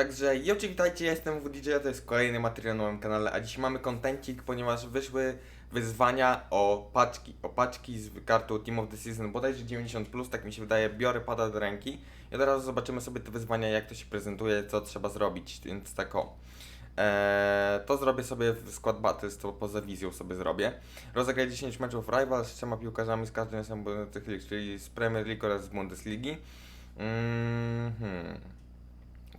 Także Jocie, witajcie, ja jestem WDJ, to jest kolejny materiał na moim kanale, a dziś mamy kontencik, ponieważ wyszły wyzwania o paczki, o paczki z kartą Team of the Season, bodajże 90+, plus, tak mi się wydaje, biorę pada do ręki i od razu zobaczymy sobie te wyzwania, jak to się prezentuje, co trzeba zrobić, więc tak o. Eee, to zrobię sobie w Squad Battles, to poza wizją sobie zrobię. Rozegraj 10 meczów Rivals z trzema piłkarzami z każdej następnych lig, czyli z Premier League oraz z Bundesligi. Mhm.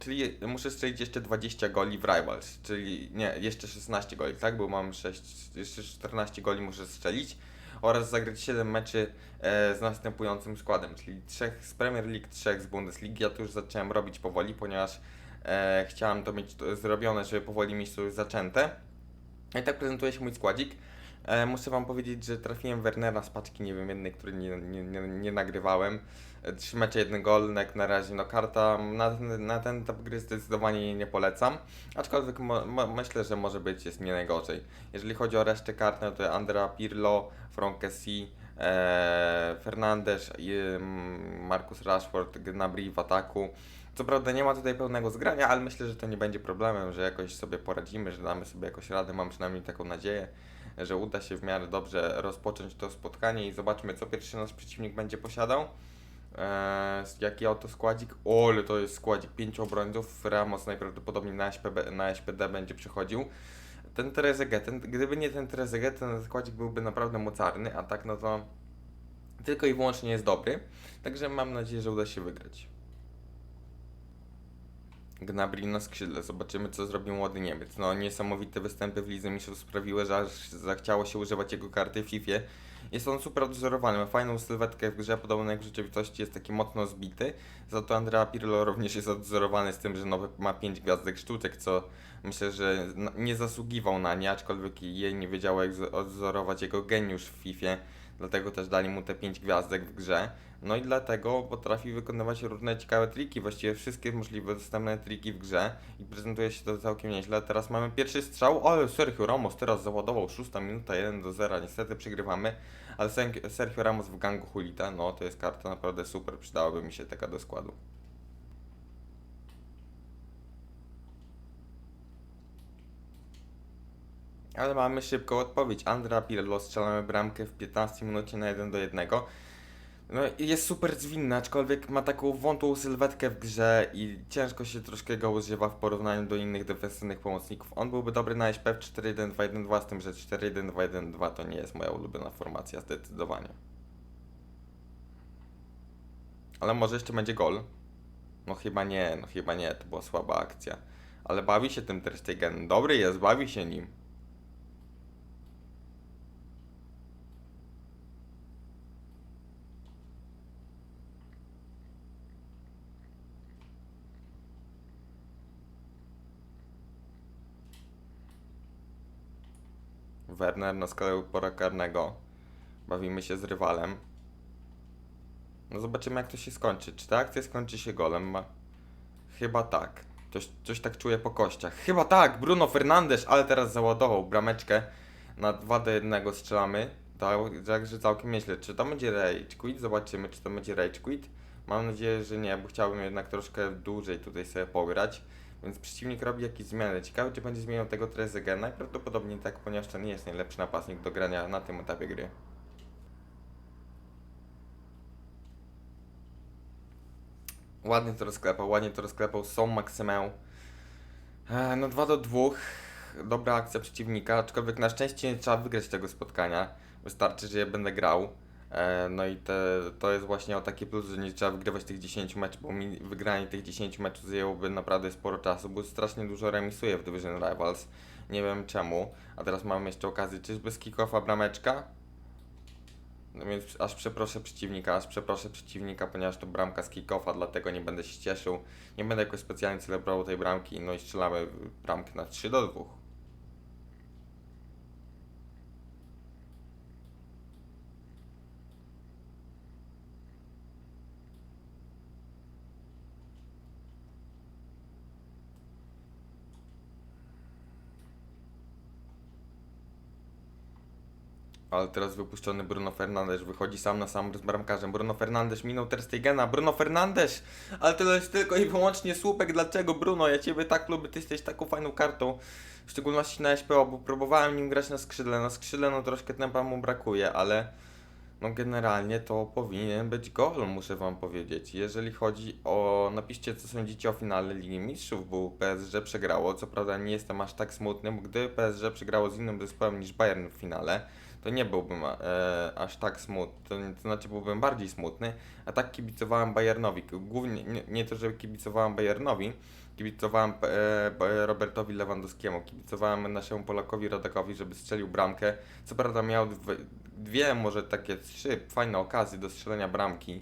Czyli muszę strzelić jeszcze 20 goli w Rivals, czyli nie, jeszcze 16 goli, tak? Bo mam 6, jeszcze 14 goli muszę strzelić oraz zagrać 7 meczy e, z następującym składem, czyli 3 z Premier League, 3 z Bundesligi. Ja to już zacząłem robić powoli, ponieważ e, chciałem to mieć to zrobione, żeby powoli mieć to już zaczęte. I tak prezentuje się mój składzik. E, muszę wam powiedzieć, że trafiłem Wernera z paczki, nie wiem, jednej, której nie, nie, nie, nie nagrywałem. E, Trzy mecze, jeden gol, jak na razie, no karta na, ten- na ten etap gry zdecydowanie nie polecam. Aczkolwiek mo, mo, myślę, że może być jest nie najgorzej. Jeżeli chodzi o resztę kart, no to Andrea Pirlo, Frankesi, e, Fernandes, mm, Marcus Rashford, Gnabry w ataku. Co prawda nie ma tutaj pełnego zgrania, ale myślę, że to nie będzie problemem, że jakoś sobie poradzimy, że damy sobie jakoś radę, mam przynajmniej taką nadzieję, że uda się w miarę dobrze rozpocząć to spotkanie i zobaczmy, co pierwszy nasz przeciwnik będzie posiadał. Eee, jaki oto składzik? O, ale to jest składzik pięciu obrońców. Ramos najprawdopodobniej na, SPB, na SPD będzie przychodził. Ten Trezeguet, ten, gdyby nie ten Trezeguet, ten składzik byłby naprawdę mocarny, a tak no to tylko i wyłącznie jest dobry. Także mam nadzieję, że uda się wygrać. Gnabry na skrzydle. Zobaczymy, co zrobi młody Niemiec. No, niesamowite występy w Lidze Mistrzów sprawiły, że aż zachciało się używać jego karty w FIFA. Jest on super odwzorowany, ma fajną sylwetkę w grze, podobno jak w rzeczywistości jest taki mocno zbity. Za to Andrea Pirlo również jest odwzorowany z tym, że nowy ma 5 gwiazdek sztuczek, co myślę, że na- nie zasługiwał na nie, aczkolwiek jej nie wiedziało jak odwzorować jego geniusz w FIFA. Dlatego też dali mu te 5 gwiazdek w grze. No i dlatego potrafi wykonywać różne ciekawe triki, właściwie wszystkie możliwe dostępne triki w grze i prezentuje się to całkiem nieźle. Teraz mamy pierwszy strzał, ale Sergio Ramos teraz załadował, 6 minuta, 1 do 0, niestety przegrywamy, ale Sergio Ramos w gangu Hulita, no to jest karta naprawdę super, przydałaby mi się taka do składu. Ale mamy szybką odpowiedź. Andra Pirlo strzelamy bramkę w 15 minucie na 1 do 1. No jest super zwinny, aczkolwiek ma taką wątłą sylwetkę w grze i ciężko się troszkę go używa w porównaniu do innych defensywnych pomocników. On byłby dobry na SP w 4-1-2-1-2, z tym, że 4-1-2-1-2 to nie jest moja ulubiona formacja zdecydowanie. Ale może jeszcze będzie gol? No chyba nie, no chyba nie, to była słaba akcja. Ale bawi się tym Ter Stegen. Dobry jest, bawi się nim. Werner na skalę pora karnego. Bawimy się z rywalem. No zobaczymy jak to się skończy. Czy ta akcja skończy się golem? Chyba tak. Coś, coś tak czuję po kościach. Chyba tak! Bruno Fernandes, ale teraz załadował brameczkę. Na 2 do 1 strzelamy. Tak, Także całkiem nieźle. Czy to będzie rage quit? Zobaczymy, czy to będzie rage quit. Mam nadzieję, że nie, bo chciałbym jednak troszkę dłużej tutaj sobie pograć. Więc przeciwnik robi jakieś zmiany. Ciekawe, czy będzie zmieniał tego Trezeguet. Najprawdopodobniej tak, ponieważ to nie jest najlepszy napastnik do grania na tym etapie gry. Ładnie to rozklepał, ładnie to rozklepał. Są Maksymę. E, No 2 do 2. Dobra akcja przeciwnika, aczkolwiek na szczęście nie trzeba wygrać tego spotkania. Wystarczy, że ja będę grał. E, No i te, to jest właśnie o taki plus, że nie trzeba wygrywać tych 10 meczów, bo mi wygranie tych 10 meczów zajęłoby naprawdę sporo czasu, bo strasznie dużo remisuje w Division Rivals. Nie wiem czemu. A teraz mamy jeszcze okazję, czyżby z kickofa brameczka? No więc aż przeproszę przeciwnika, aż przeproszę przeciwnika, ponieważ to bramka z kickofa, dlatego nie będę się cieszył. Nie będę jakoś specjalnie celebrował tej bramki, no i strzelamy bramkę na 3 do 2. Ale teraz wypuszczony Bruno Fernandes wychodzi sam na sam z bramkarzem. Bruno Fernandes minął Ter Stegena. Bruno Fernandes! Ale to jest tylko i wyłącznie słupek. Dlaczego Bruno? Ja Ciebie tak lubię, Ty jesteś taką fajną kartą. W szczególności na SPO, bo próbowałem nim grać na skrzydle. Na skrzydle no troszkę tempa mu brakuje, ale no generalnie to powinien być gol, muszę wam powiedzieć. Jeżeli chodzi o, napiszcie co sądzicie o finale Ligi Mistrzów, bo PSG przegrało. Co prawda nie jestem aż tak smutny, gdyby PSG przegrało z innym zespołem niż Bayern w finale, to nie byłbym e, aż tak smutny, to, znaczy byłbym bardziej smutny, a tak kibicowałem Bayernowi. Głównie nie, nie to, że kibicowałem Bayernowi, kibicowałem e, Robertowi Lewandowskiemu, kibicowałem naszemu Polakowi Rodakowi, żeby strzelił bramkę. Co prawda miał dwie, dwie, może takie trzy fajne okazje do strzelenia bramki.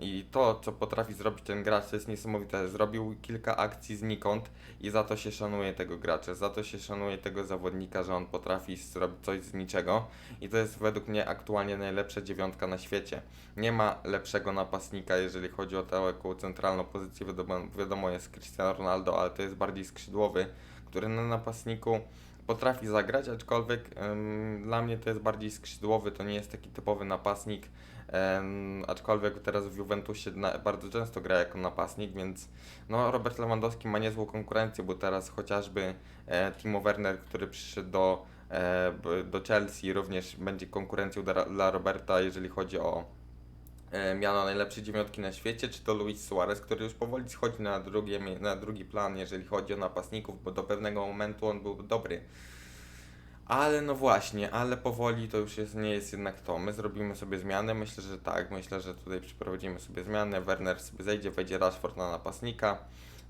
I to, co potrafi zrobić ten gracz, to jest niesamowite. Zrobił kilka akcji znikąd i za to się szanuje tego gracza, za to się szanuje tego zawodnika, że on potrafi zrobić coś z niczego. I to jest według mnie aktualnie najlepsza dziewiątka na świecie. Nie ma lepszego napastnika, jeżeli chodzi o taką centralną pozycję. Wiadomo, wiadomo jest Cristiano Ronaldo, ale to jest bardziej skrzydłowy, który na napastniku potrafi zagrać, aczkolwiek dla mnie to jest bardziej skrzydłowy, to nie jest taki typowy napastnik. Em, aczkolwiek teraz w Juventusie na, bardzo często gra jako napastnik, więc no, Robert Lewandowski ma niezłą konkurencję, bo teraz chociażby e, Timo Werner, który przyszedł do, e, do Chelsea, również będzie konkurencją dla, dla Roberta, jeżeli chodzi o miano najlepszej dziewiątki na świecie, czy to Luis Suarez, który już powoli schodzi na, drugie, na drugi plan, jeżeli chodzi o napastników, bo do pewnego momentu on był dobry. Ale no właśnie, ale powoli to już jest, nie jest jednak to. My zrobimy sobie zmianę, myślę, że tak, myślę, że tutaj przeprowadzimy sobie zmianę. Werner sobie zejdzie, wejdzie Rashford na napastnika,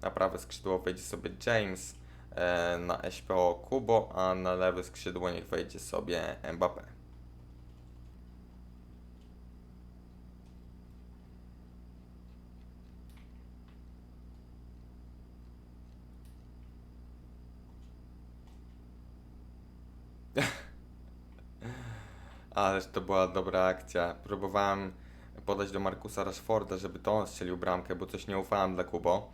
na prawe skrzydło wejdzie sobie James, e, na SPO Kubo, a na lewe skrzydło niech wejdzie sobie Mbappé. Ależ to była dobra akcja. Próbowałem podać do Markusa Rashforda, żeby to on strzelił bramkę, bo coś nie ufałem dla Kubo.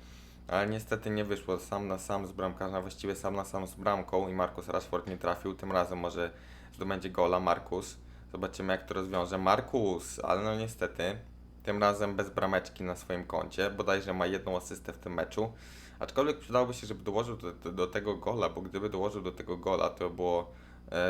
Ale niestety nie wyszło sam na sam z bramkarzem, właściwie sam na sam z bramką i Markus Rashford nie trafił. Tym razem może zdobędzie gola Markus. Zobaczymy jak to rozwiąże Markus, ale no niestety tym razem bez brameczki na swoim koncie. Bodajże ma jedną asystę w tym meczu. Aczkolwiek przydałoby się, żeby dołożył do, do, do tego gola, bo gdyby dołożył do tego gola, to było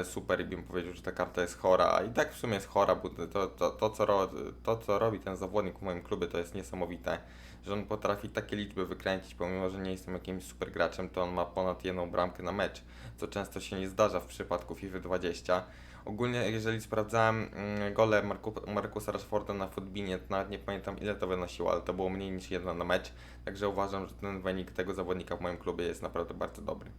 super i bym powiedział, że ta karta jest chora. I tak w sumie jest chora, bo to, to, to, co, ro, to co robi ten zawodnik w moim klubie, to jest niesamowite. Że on potrafi takie liczby wykręcić, pomimo że nie jestem jakimś super graczem, to on ma ponad jedną bramkę na mecz, co często się nie zdarza w przypadku FIFA 20. Ogólnie, jeżeli sprawdzałem mm, gole Marku, Markusa Rashforda na Footbinie, to nawet nie pamiętam ile to wynosiło, ale to było mniej niż jedna na mecz, także uważam, że ten wynik tego zawodnika w moim klubie jest naprawdę bardzo dobry.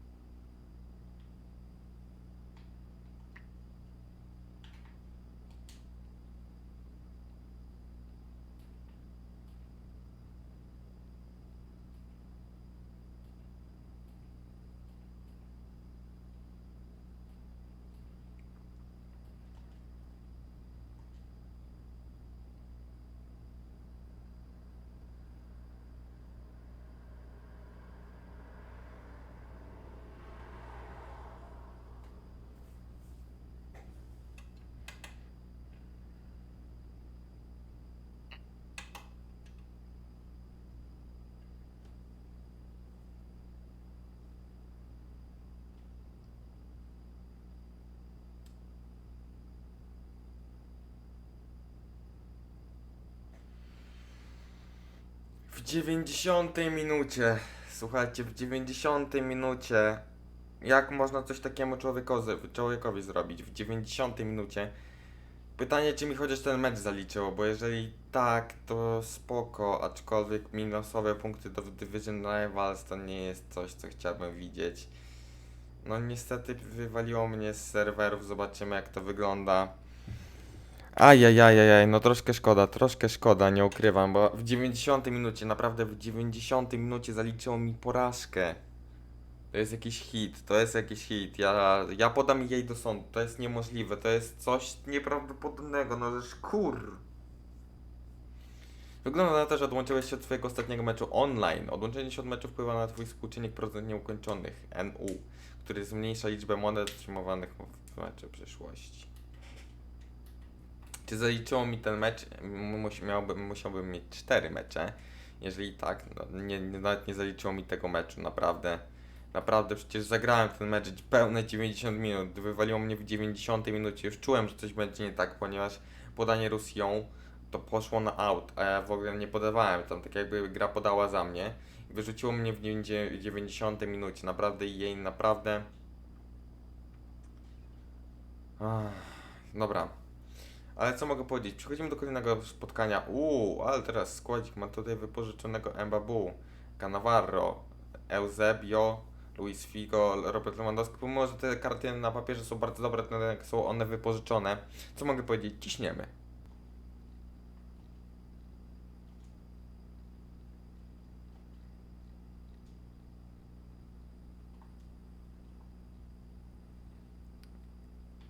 90 minucie, słuchajcie, w 90 minucie, jak można coś takiemu człowiekowi, człowiekowi zrobić? W 90 minucie. Pytanie, czy mi chociaż ten mecz zaliczyło, bo jeżeli tak, to spoko, aczkolwiek minusowe punkty do Division Rivals to nie jest coś, co chciałbym widzieć. No niestety wywaliło mnie z serwerów, zobaczymy jak to wygląda. Ajajajajaj, no troszkę szkoda, troszkę szkoda, nie ukrywam, bo w 90 minucie, naprawdę w 90 minucie zaliczyło mi porażkę. To jest jakiś hit, to jest jakiś hit, ja, ja podam jej do sądu, to jest niemożliwe, to jest coś nieprawdopodobnego, no że kur... Wygląda na to, że odłączyłeś się od twojego ostatniego meczu online. Odłączenie się od meczu wpływa na twój współczynnik procent nieukończonych, NU, który zmniejsza liczbę monet otrzymywanych w meczu przyszłości. Czy zaliczyło mi ten mecz? Miałbym, musiałbym mieć cztery mecze. Jeżeli tak, no, nie, nawet nie zaliczyło mi tego meczu, naprawdę. Naprawdę, przecież zagrałem ten mecz pełne 90 minut. Wywaliło mnie w 90 minucie. Już czułem, że coś będzie nie tak, ponieważ podanie Rusją to poszło na out, a ja w ogóle nie podawałem tam, tak jakby gra podała za mnie. Wyrzuciło mnie w 90 minucie. Naprawdę jej naprawdę. Ach, dobra. Ale co mogę powiedzieć? Przechodzimy do kolejnego spotkania. Uuu, ale teraz składzik ma tutaj wypożyczonego Mbabu, Cannavaro, Eusebio, Luis Figo, Robert Lewandowski. Pomimo, że te karty na papierze są bardzo dobre, to są one wypożyczone. Co mogę powiedzieć? Ciśniemy.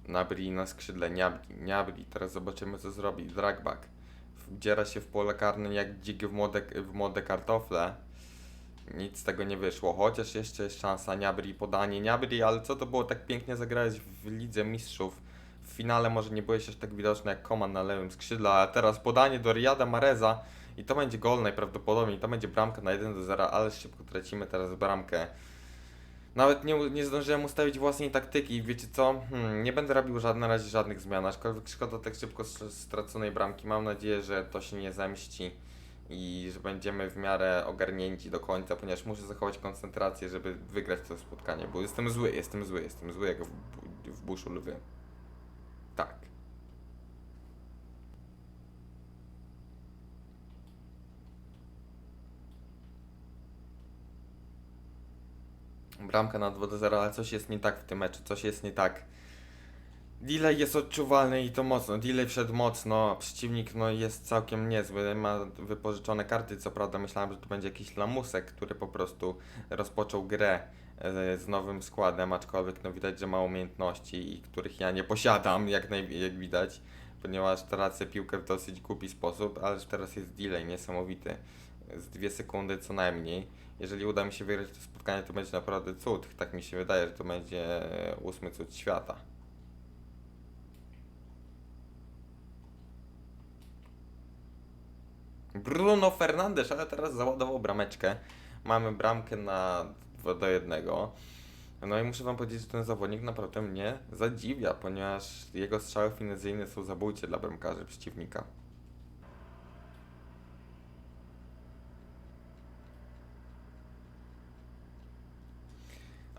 Nabri na skrzydle, Niabri, Niabri. Teraz zobaczymy co zrobi. Dragback. Wdziera się w pole karne jak dzik w młode, w młode kartofle. Nic z tego nie wyszło. Chociaż jeszcze jest szansa. Niabri, podanie Niabri, ale co to było tak pięknie zagrać w Lidze Mistrzów. W finale może nie byłeś aż tak widoczny jak Koman na lewym skrzydle, a teraz podanie do Riyada Mareza i to będzie gol najprawdopodobniej. To będzie bramka na 1 do 0, ale szybko tracimy teraz bramkę. Nawet nie, nie zdążyłem ustawić własnej taktyki. Wiecie co? Hmm, nie będę robił żadne, na razie żadnych zmian. Aczkolwiek szkoda tak szybko straconej bramki. Mam nadzieję, że to się nie zemści i że będziemy w miarę ogarnięci do końca, ponieważ muszę zachować koncentrację, żeby wygrać to spotkanie. Bo jestem zły, jestem zły, jestem zły jak w, w buszu lwy. Tak. Bramka na 2 do 0, ale coś jest nie tak w tym meczu, coś jest nie tak. Delay jest odczuwalny i to mocno. Delay wszedł mocno, przeciwnik no, jest całkiem niezły, ma wypożyczone karty, co prawda myślałem, że to będzie jakiś lamusek, który po prostu rozpoczął grę e, z nowym składem, aczkolwiek no widać, że ma umiejętności, których ja nie posiadam, jak, naj, jak widać, ponieważ tracę piłkę w dosyć głupi sposób, ale teraz jest delay niesamowity, z dwie sekundy co najmniej. Jeżeli uda mi się wygrać to spotkanie, to będzie naprawdę cud. Tak mi się wydaje, że to będzie ósmy cud świata. Bruno Fernandes, ale teraz załadował brameczkę. Mamy bramkę na 2 do 1. No i muszę wam powiedzieć, że ten zawodnik naprawdę mnie zadziwia, ponieważ jego strzały finezyjne są zabójcze dla bramkarzy przeciwnika.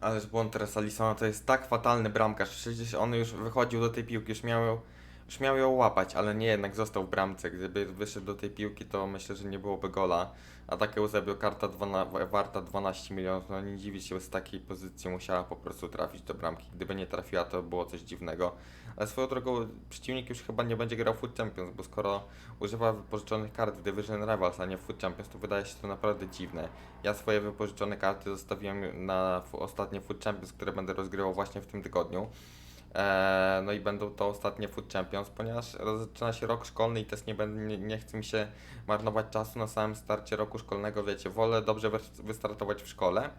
Ależ błąd teraz Alisona to jest tak fatalny bramkarz. Przecież on już wychodził do tej piłki, już miał, już miał ją łapać, ale nie, jednak został w bramce. Gdyby wyszedł do tej piłki, to myślę, że nie byłoby gola. A takie Eusebio karta 12, warta 12 milionów, no nie dziwić się, z takiej pozycji musiała po prostu trafić do bramki. Gdyby nie trafiła, to było coś dziwnego. Ale swoją drogą przeciwnik już chyba nie będzie grał w Foot Champions, bo skoro używa wypożyczonych kart w Division Rivals, a nie w Foot Champions, to wydaje się to naprawdę dziwne. Ja swoje wypożyczone karty zostawiłem na ostatnie Foot Champions, które będę rozgrywał właśnie w tym tygodniu. Eee, no i będą to ostatnie Foot Champions, ponieważ zaczyna się rok szkolny i też nie, będę, nie, nie chce mi się marnować czasu na samym starcie roku szkolnego, wiecie, wolę dobrze wy- wystartować w szkole,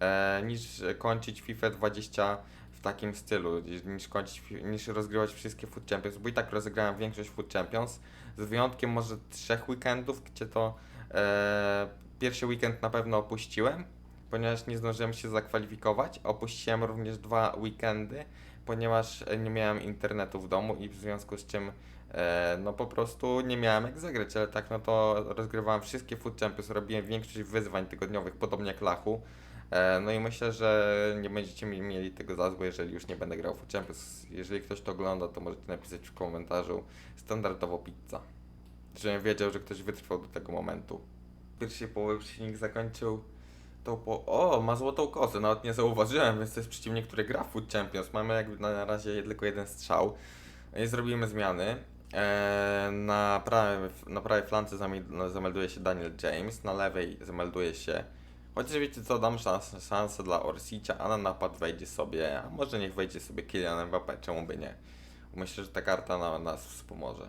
e, niż kończyć FIFA 20 w takim stylu, niż, kończyć, niż rozgrywać wszystkie Foot Champions, bo i tak rozegrałem większość Foot Champions, z wyjątkiem może trzech weekendów, gdzie to e, pierwszy weekend na pewno opuściłem, ponieważ nie zdążyłem się zakwalifikować, opuściłem również dwa weekendy, ponieważ e, nie miałem internetu w domu i w związku z czym e, no po prostu nie miałem jak zagrać, ale tak no to rozgrywałem wszystkie Food Champions, robiłem większość wyzwań tygodniowych, podobnie jak Lachu. E, no i myślę, że nie będziecie mi- mieli tego za złe, jeżeli już nie będę grał w Food Champions. Jeżeli ktoś to ogląda, to możecie napisać w komentarzu standardowo pizza. Żebym wiedział, że ktoś wytrwał do tego momentu. W pierwszej połowie przeciwnik zakończył to po... O, ma złotą kozę, nawet nie zauważyłem, więc to jest przeciwnik, który gra w Food Champions. Mamy jakby na razie tylko jeden strzał. I zrobimy zmiany. Eee, na, prawej, na prawej flance zamel- zamelduje się Daniel James, na lewej zamelduje się... Chociaż wiecie co, dam szansę, szansę dla Orsicia, a na napad wejdzie sobie, a może niech wejdzie sobie Kylian Mbappé, czemu by nie. Myślę, że ta karta na, nas wspomoże.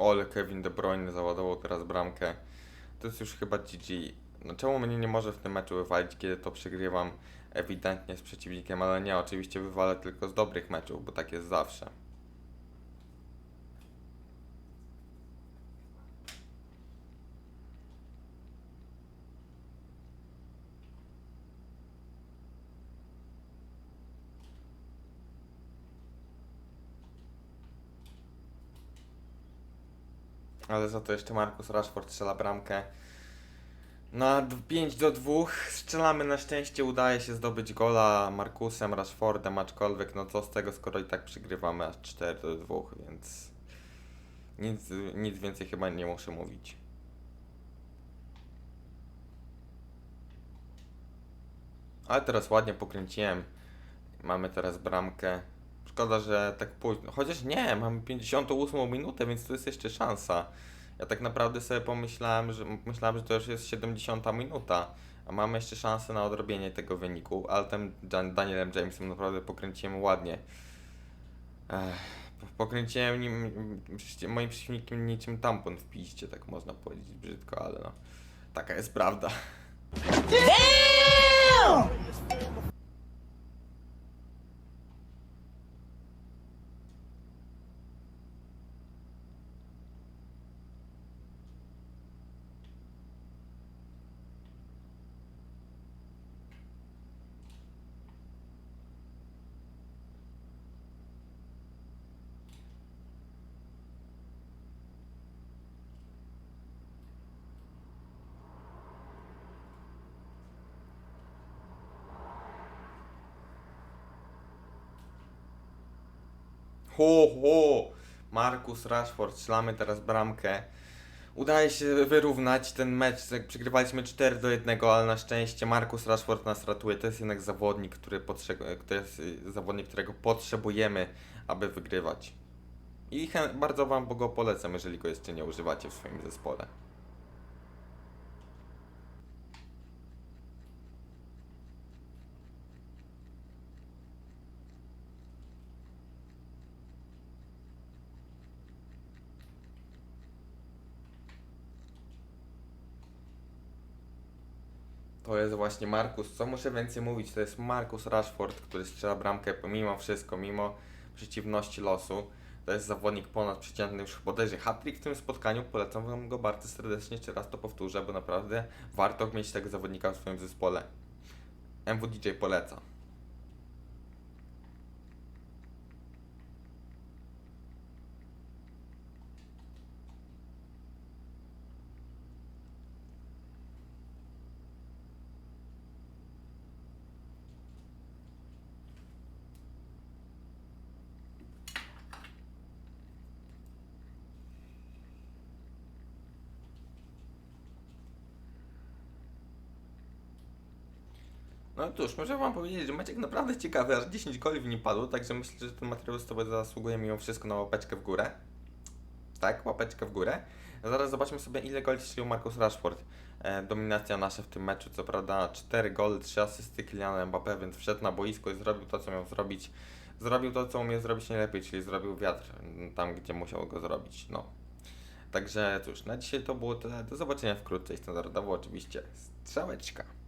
Ole Kevin De Bruyne załadował teraz bramkę. To jest już chyba GG. No czemu mnie nie może w tym meczu wywalić, kiedy to przegrywam ewidentnie z przeciwnikiem, ale nie, oczywiście wywalę tylko z dobrych meczów, bo tak jest zawsze. Ale za to jeszcze Marcus Rashford strzela bramkę. Na 5 do 2 strzelamy na szczęście, udaje się zdobyć gola Markusem, Rashfordem, aczkolwiek no co z tego, skoro i tak przygrywamy aż 4 do 2, więc nic, nic więcej chyba nie muszę mówić. Ale teraz ładnie pokręciłem. Mamy teraz bramkę. Szkoda, że tak późno. Chociaż nie, mamy 58 minutę, więc to jest jeszcze szansa. Ja tak naprawdę sobie pomyślałem, że myślałem, że to już jest 70 minuta, a mamy jeszcze szansę na odrobienie tego wyniku, ale tym Dan- Danielem Jamesem naprawdę pokręciłem ładnie. Ech, po- pokręciłem nim, moim przeciwnikiem niczym tampon w piście, tak można powiedzieć brzydko, ale no, taka jest prawda. Ho, ho! Markus Rashford, strzelamy teraz bramkę. Udaje się wyrównać ten mecz. Przegrywaliśmy 4 do 1, ale na szczęście Markus Rashford nas ratuje. To jest jednak zawodnik, który to jest y, zawodnik, którego potrzebujemy, aby wygrywać. I bardzo Wam go polecam, jeżeli go jeszcze nie używacie w swoim zespole. To jest właśnie Markus. Co muszę więcej mówić? To jest Markus Rashford, który strzela bramkę pomimo wszystko, mimo przeciwności losu. To jest zawodnik ponadprzeciętny, już bodajże hat-trick w tym spotkaniu. Polecam Wam go bardzo serdecznie, jeszcze raz to powtórzę, bo naprawdę warto mieć tego zawodnika w swoim zespole. MWDJ poleca. No cóż, muszę Wam powiedzieć, że Maciek naprawdę ciekawy, aż 10 goli w nim padło, także myślę, że ten materiał z Tobą zasługuje mimo wszystko na łapeczkę w górę. Tak, łapeczkę w górę. Zaraz zobaczmy sobie, ile goli strzelił Marcus Rashford. E, dominacja nasza w tym meczu, co prawda 4 gole, 3 asysty Kyliana Mbappé, więc wszedł na boisko i zrobił to, co miał zrobić. Zrobił to, co umie zrobić najlepiej, czyli zrobił wiatr m, tam, gdzie musiał go zrobić. No. Także cóż, na dzisiaj to było tyle. Do zobaczenia wkrótce i standardowo oczywiście strzałeczka.